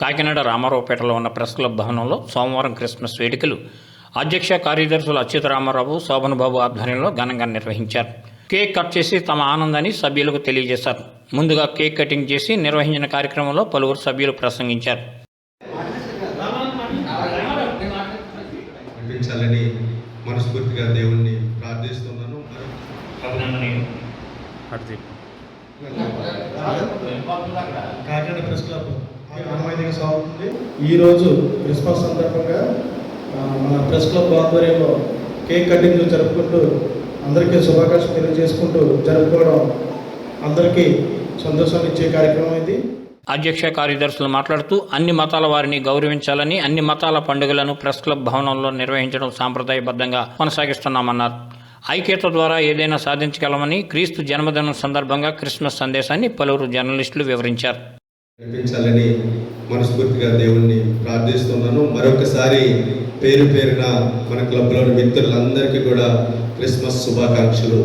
కాకినాడ రామారావుపేటలో ఉన్న press club భవనంలో సోమవారం క్రిస్మస్ వేడుకలు. అధ్యక్ష కార్యదర్శులు అచ్యుత రామారావు శోభన్ బాబు ఆధ్వర్యంలో ఘనంగా నిర్వహించారు. కేక్ కట్ చేసి తమ ఆనందాన్ని సభ్యులకు తెలియజేశారు. ముందుగా కేక్ కటింగ్ చేసి నిర్వహించిన కార్యక్రమంలో పలువురు సభ్యులు ప్రసంగించారు. నడిపించాలని మనస్ఫూర్తిగా దేవుణ్ణి ప్రార్థిస్తున్నాను. కాకినాడ ప్రెస్ క్లబ్ ఆనవాయితీగా సాగుతుంది. ఈరోజు క్రిస్మస్ సందర్భంగా మన ప్రెస్ క్లబ్ ఆధ్వర్యంలో కేక్ కటింగ్ జరుపుకుంటూ అందరికీ శుభాకాంక్షలు తెలియజేసుకుంటూ జరుపుకోవడం అందరికీ సంతోషాన్ని ఇచ్చే కార్యక్రమం ఇది. అధ్యక్ష కార్యదర్శులు మాట్లాడుతూ అన్ని మతాల వారిని గౌరవించాలని అన్ని మతాల పండుగలను ప్రెస్ క్లబ్ భవనంలో నిర్వహించడం సాంప్రదాయబద్ధంగా కొనసాగిస్తున్నామన్నారు. ఐక్యత ద్వారా ఏదైనా సాధించగలమని క్రీస్తు జన్మదినం సందర్భంగా క్రిస్మస్ సందేశాన్ని పలువురు జర్నలిస్టులు వివరించారు. నడిపించాలని మనస్ఫూర్తిగా దేవుణ్ణి ప్రార్థిస్తున్నాను. మరొకసారి పేరు పేరున మన క్లబ్లోని మిత్రులందరికీ కూడా క్రిస్మస్ శుభాకాంక్షలు.